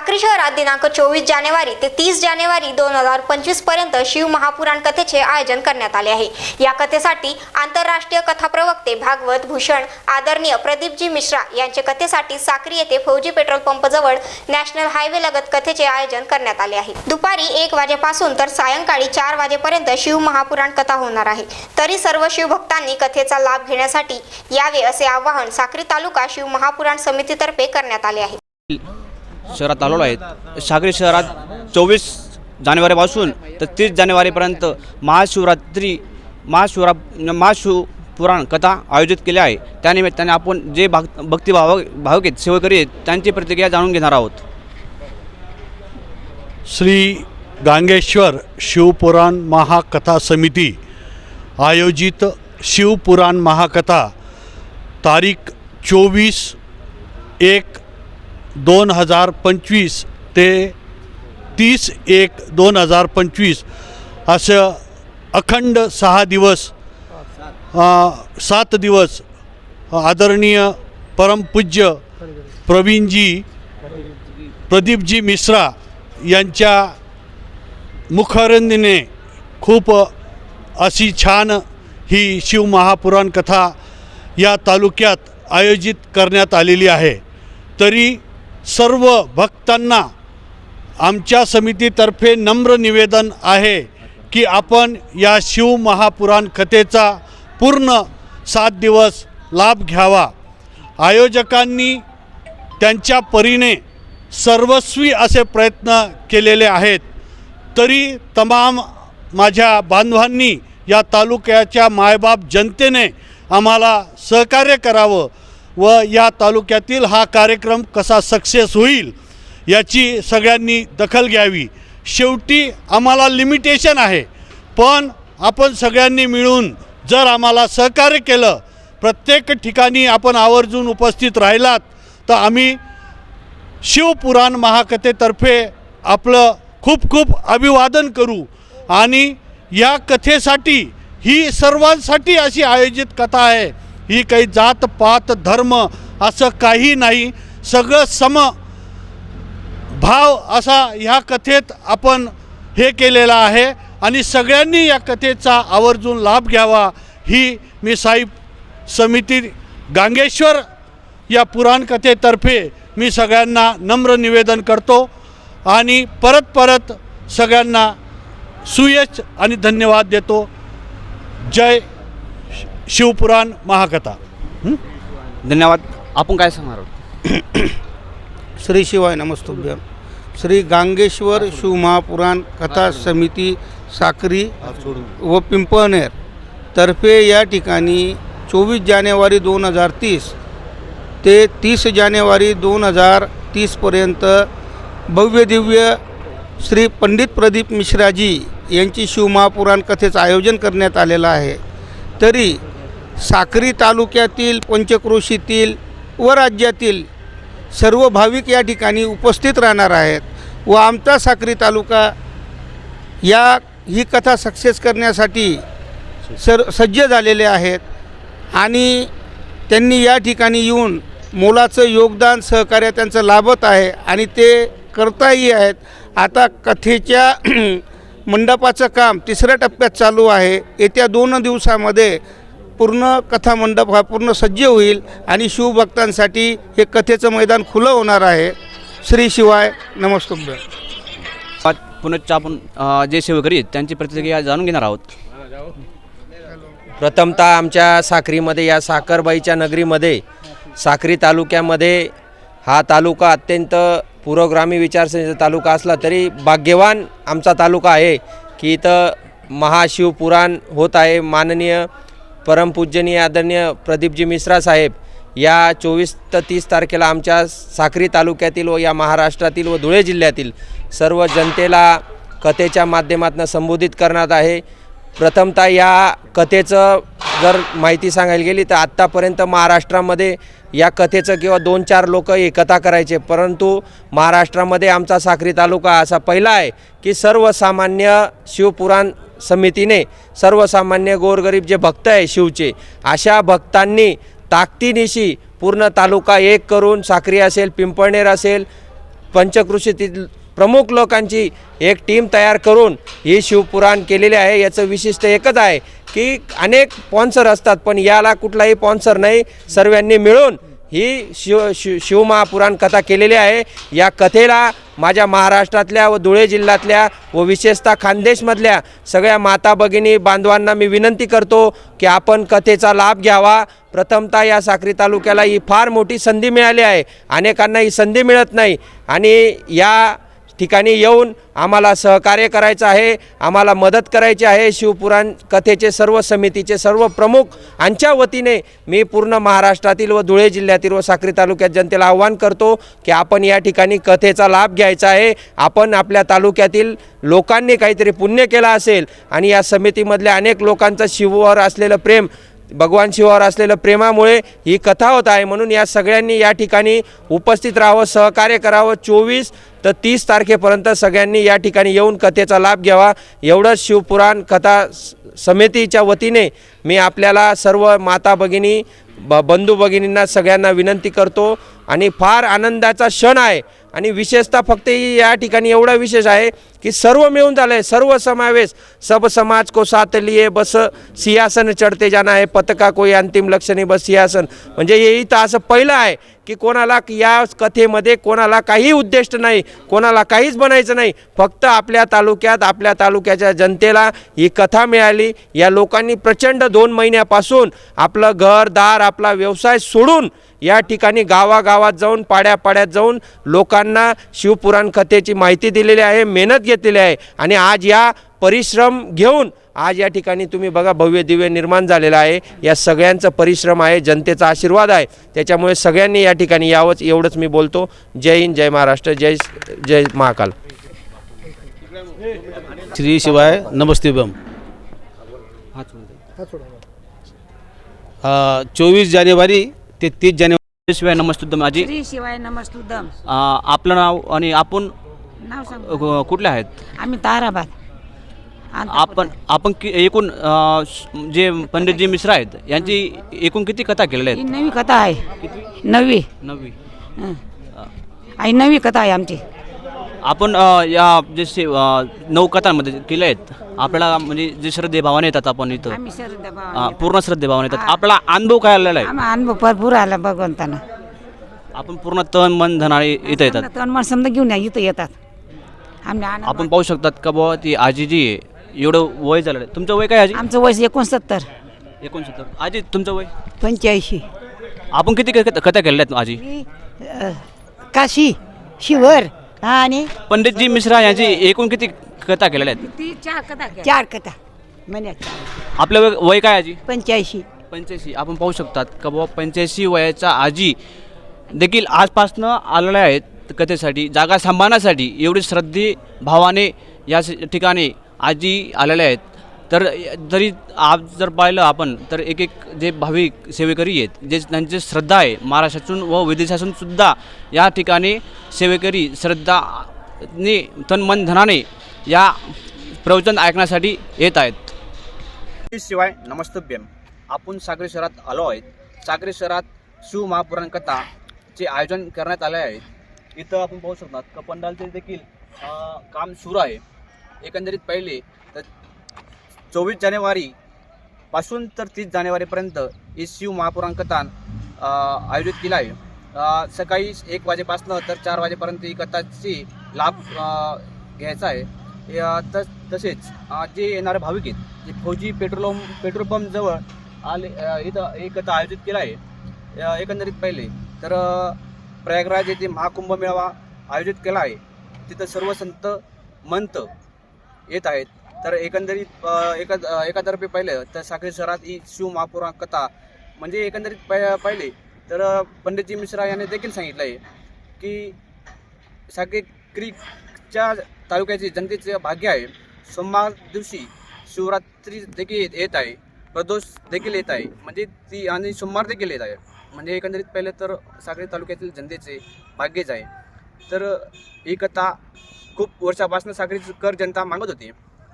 साक्री शहरात दिनांक चोवीस जानेवारी ते तीस जानेवारी दोन हजार पंचवीसपर्यंत शिव महापुराण कथेचे आयोजन करण्यात आले आहे. या कथेसाठी आंतरराष्ट्रीय कथा प्रवक्ते भागवत भूषण आदरणीय प्रदीपजी मिश्रा यांचे कथेसाठी साक्री येथे फौजी पेट्रोल पंप जवळ नॅशनल हायवे लगत कथेचे आयोजन करण्यात आले आहे. दुपारी एक वाजेपासून तर सायंकाळी चार वाजेपर्यंत शिव महापुराण कथा होणार आहे. तरी सर्व शिवभक्तांनी कथेचा लाभ घेण्यासाठी यावे असे आवाहन साक्री तालुका शिव महापुराण समितीतर्फे करण्यात आले आहे. शहरात आलेलो आहेत. सागरी शहरात चोवीस जानेवारीपासून तर तीस जानेवारीपर्यंत महाशिवरात्री महाशिवरा महाशिव पुराण कथा आयोजित केल्या आहे. त्यानिमित्ताने आपण जे भाग भक्तिभाव भावक आहेत सेवकरी आहेत त्यांची प्रतिक्रिया जाणून घेणार आहोत. श्री गांगेश्वर शिवपुराण महाकथा समिती आयोजित शिवपुराण महाकथा तारीख चोवीस एक दोन हजार पंचवीस ते तीस एक दोन हजार पंचवीस असं अखंड सहा दिवस सात दिवस आदरणीय परमपूज्य प्रवीणजी प्रदीपजी मिश्रा यांच्या मुखारंदीने खूप अशी छान ही शिव महापुराण कथा या तालुक्यात आयोजित करण्यात आलेली आहे. तरी सर्व भक्तांना आमच्या समितीतर्फे नम्र निवेदन आहे की आपण या शिव महापुराण कथेचा पूर्ण सात दिवस लाभ घ्यावा. आयोजकांनी त्यांच्या परीने सर्वस्वी असे प्रयत्न केलेले आहेत. तरी तमाम माझ्या बांधवांनी या तालुक्याच्या मायबाप जनतेने आम्हाला सहकार्य करावं व या तालुक्यातील हा कार्यक्रम कसा सक्सेस होईल याची सगळ्यांनी दखल घ्यावी. शेवटी आम्हाला लिमिटेशन आहे. पण आपण सगळ्यांनी मिळून जर आम्हाला सहकार्य केलं प्रत्येक ठिकाणी आपण आवर्जून उपस्थित राहिलात तर आम्ही शिवपुराण महाकथेतर्फे आपलं खूप खूप अभिवादन करू आणि या कथेसाठी ही सर्वांसाठी अशी आयोजित कथा आहे. ही काही जात पात धर्म असं काही नाही. सगळं सम भाव असा ह्या कथेत आपण हे केलेला आहे आणि सगळ्यांनी या कथेचा आवर्जून लाभ घ्यावा ही मी साई समिती गांगेश्वर या पुराण कथेतर्फे मी सगळ्यांना नम्र निवेदन करतो आणि परत परत सगळ्यांना सुयश आणि धन्यवाद देतो. जय शिवपुराण महाकथा. धन्यवाद. आपण काय सांगणार आहोत? श्री शिवाय नमस्तुभ्यम. श्री गांगेश्वर शिवमहापुराण कथा समिती साक्री व पिंपळनेर तर्फे या ठिकाणी चोवीस जानेवारी दोन हजार तीस ते तीस जानेवारी दोन हजार तीसपर्यंत भव्य दिव्य श्री पंडित प्रदीप मिश्राजी यांची शिवमहापुराण कथेचं आयोजन करण्यात आलेलं आहे. तरी साक्री तालुक्यातील पंचक्रोशीतील व राज्यातील सर्व भाविक या ठिकाणी उपस्थित राहणार आहेत व आमचा साक्री तालुका या ही कथा सक्सेस करण्यासाठी सर सज्ज झालेले आहेत आणि त्यांनी या ठिकाणी येऊन मोलाचं योगदान सहकार्य त्यांचं लाभत आहे आणि ते करताही आहेत. आता कथेच्या मंडपाचं काम तिसऱ्या टप्प्यात चालू आहे. येत्या दोन दिवसामध्ये पूर्ण कथा मंडप हा पूर्ण सज्ज होईल आणि शिवभक्तांसाठी हे कथेचं मैदान खुलं होणार आहे. श्री शिवाय नमस्तुभ्य. आज पुनश्च आपण जे सेवेकरी आहेत त्यांची प्रतिक्रिया जाणून घेणार आहोत. प्रथमतः आमच्या साखरीमध्ये या साखरबाईच्या नगरीमध्ये साखरी तालुक्यामध्ये हा तालुका अत्यंत पुरोगामी विचारसरणीचा तालुका असला तरी भाग्यवान आमचा तालुका आहे की इथं महाशिवपुराण होत आहे. माननीय परमपूजनीय आदरणीय प्रदीपजी मिश्रा साहेब या चोवीस ते तीस तारखेला आमच्या साक्री तालुक्यातील व या महाराष्ट्रातील व धुळे जिल्ह्यातील सर्व जनतेला कथेच्या माध्यमातून संबोधित करण्यात आहे. प्रथमतः या कथेचं जर माहिती सांगायला गेली तर आत्तापर्यंत महाराष्ट्रामध्ये या कथेचं किंवा दोन चार लोक एकता करायचे परंतु महाराष्ट्रामध्ये आमचा साक्री तालुका असा पहिला आहे की सर्वसामान्य शिवपुराण समितीने सर्वसामान्य गोरगरीब जे भक्त आहे शिवचे अशा भक्तांनी ताकदीनिशी पूर्ण तालुका एक करून साक्री असेल पिंपळनेर असेल पंचकृषीतील प्रमुख लोकांची एक टीम तयार करून ही शिवपुराण केलेली आहे. याचं विशिष्ट एकच आहे की अनेक स्पॉन्सर असतात पण याला कुठलाही स्पॉन्सर नाही. सर्वांनी मिळून ही शिव शिव शिवमहापुराण कथा केलेली आहे. या कथेला माझ्या महाराष्ट्रातल्या व धुळे जिल्ह्यातल्या व विशेषतः खानदेशमधल्या सगळ्या माता भगिनी बांधवांना मी विनंती करतो की आपण कथेचा लाभ घ्यावा. प्रथमतः या साक्री तालुक्याला ही फार मोठी संधी मिळाली आहे. अनेकांना ही संधी मिळत नाही. आणि या ठिकाणी येऊन आम्हाला सहकार्य करायचं आहे आम्हाला मदत करायची आहे. शिवपुराण कथेचे सर्व समितीचे सर्व प्रमुख यांच्या वतीने मी पूर्ण महाराष्ट्रातील व धुळे जिल्ह्यातील व साक्री तालुक्यात जनतेला आव्हान करतो की आपण या ठिकाणी कथेचा लाभ घ्यायचा आहे. आपण आपल्या तालुक्यातील लोकांनी काहीतरी पुण्य केलं असेल आणि या समितीमधल्या अनेक लोकांचं शिववर असलेलं प्रेम भगवान शिवावर असलेलं प्रेमामुळे ही कथा होत आहे. म्हणून या सगळ्यांनी या ठिकाणी उपस्थित राहावं सहकार्य करावं. चोवीस तर तीस तारखेपर्यंत सगळ्यांनी या ठिकाणी येऊन कथेचा लाभ घ्यावा. एवढंच शिवपुराण कथा स- समितीच्या वतीने मी आपल्याला सर्व माता भगिनी ब बंधू भगिनींना सगळ्यांना विनंती करतो. आणि फार आनंदाचा क्षण आहे. आणि विशेषतः फक्त ही या ठिकाणी एवढा विशेष आहे की सर्व मिळून झालं आहे सर्व समावेश. सब समाज को साथ लिए बस. सिंहासन चढते जाना आहे. पतका कोई अंतिम लक्षणे बस सिंहासन. म्हणजे हे इथं असं पहिलं आहे की कोणाला या कथेमध्ये कोणाला काही उद्दिष्ट नाही. कोणाला काहीच बनायचं नाही. फक्त आपल्या तालुक्यात आपल्या तालुक्याच्या जनतेला ही कथा मिळाली. या लोकांनी प्रचंड दोन महिन्यापासून आपलं घर दार आपला व्यवसाय सोडून या ठिकाणी गावागावात जाऊन पाड्यापाड्यात जाऊन लोकांना शिवपुराण कथेची माहिती दिलेली आहे मेहनत घेतलेली आहे. आणि आज या परिश्रम घेऊन आज या ठिकाणी तुम्ही बघा भव्य दिव्य निर्माण झालेलं आहे. या सगळ्यांचं परिश्रम आहे जनतेचा आशीर्वाद आहे. त्याच्यामुळे सगळ्यांनी या ठिकाणी यावंच एवढंच मी बोलतो. जय हिंद जय महाराष्ट्र जय जय महाकाल. श्री शिवाय नमस्तेबम चोवीस जानेवारी ते तीस जानेवारी शिवाय नमस्तुद्ध माझी श्री शिवाय नमस्तुदम आपलं नाव आणि आपण नाव सांग. अ, कुठले आहेत? आम्ही ताराबाद. आपण आपण कि एकूण अ, जे पंडितजी मिश्रा आहेत यांची एकूण किती कथा केलेल्या ही आहेत नवी कथा आहे. नवी. नववी हं. आई नवी कथा आहे आमची. आपण अ, या जे से अ, नऊ कथांमध्ये केल्या आहेत आपल्याला म्हणजे जे श्रद्धेभावाने येतात आपण इथं. आम्ही श्रद्धा अ, भावाने पूर्ण श्रद्धेभावाने येतात. आपला अनुभव काय आलेला आहे? आम्हा अनुभव भरपूर आला भगवंताना. आपण पूर्ण तन मन धनाने इथं येतात. तन मन समजा घेऊन या इथं येतात. आम्ही आनंद आपण पाहू शकतात का बुवा ती आजी जी आहे एवढं वय झालेलं आहे. तुमचं वय काय आजी? आमचं वय एकोणसत्तर. एकोणसत्तर. आजी तुमचं वय? पंच्याऐंशी. आपण किती क- कथा केलेल्या आहेत आजी? मी अ, काशी शिवर आणि पंडितजी मिश्रा यांची एकूण किती कथा केलेल्या आहेत? ती चार कथा. चार कथा. महिन्यात आपलं वय वय काय आजी? पंच्याऐंशी. पंच्याऐंशी. आपण पाहू शकतात का बाबा पंच्याऐंशी वयाच्या आजी देखील आजपासनं आलेल्या आहेत कथेसाठी जागा सांभाळण्यासाठी. एवढी श्रद्धे भावाने या स- ठिकाणी आजी आलेल्या आहेत. तर जरी आज जर पाहिलं आपण तर एक एक जे भाविक सेवेकरी आहेत जे त्यांची श्रद्धा आहे महाराष्ट्रातून व विदेशातून सुद्धा या ठिकाणी सेवेकरी श्रद्धाने तन मन धनाने या प्रवचन ऐकण्यासाठी येत आहेत. शिवाय नमस्तभ्यम आपण सागरी शहरात आलो आहेत. सागरी शहरात शिव महापुराण कथाचे आयोजन करण्यात आले आहे. इथं आपण पाहू शकतात कपंडालचे देखील काम सुरू आहे. एकंदरीत पहिले चोवीस जानेवारीपासून तर तीस जानेवारीपर्यंत ही शिव महापुराण आयोजित केला आहे. सकाळी एक वाजेपासनं तर चार वाजेपर्यंत ही कथाची लाभ घ्यायचा आहे. तस तसेच जे येणारे भाविक आहेत जे फौजी पेट्रोल पेट्रोल पंपजवळ आले इथं एक कथा आयोजित केला आहे एकंदरीत पहिले तर प्रयागराज येथे महाकुंभ मेळावा आयोजित केला आहे. तिथं सर्व संत मंत येत आहेत. तर एकंदरीत एका एकातर्फे पाहिलं तर साखळी शहरात ही शिव महापुरा कथा म्हणजे एकंदरीत पाहिले तर पंडितजी मिश्रा यांनी देखील सांगितलं आहे की साखळी क्रिकच्या तालुक्याचे जनतेचे भाग्य आहे. सोमवार दिवशी शिवरात्री देखील येत- येत आहे. प्रदोष देखील येत आहे. म्हणजे ती आणि सोमवार देखील येत आहे. म्हणजे एकंदरीत पहिले तर सागरी तालुक्यातील जनतेचे भाग्यच आहे. तर ही कथा खूप वर्षापासून सागरी कर जनता मागत होती.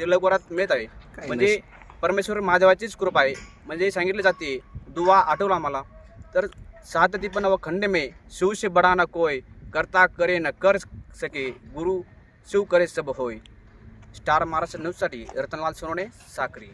ते लवकरात मिळत आहे. म्हणजे परमेश्वर महादेवाचीच कृपा आहे. म्हणजे सांगितले जाते दुवा आठवला मला तर सात दीपन व खंड में शिव से बड़ा ना कोय करता करे न कर सके गुरु शिव करे सब होय. स्टार महाराष्ट्र न्यूजसाठी रतनलाल सोनवणे साक्री.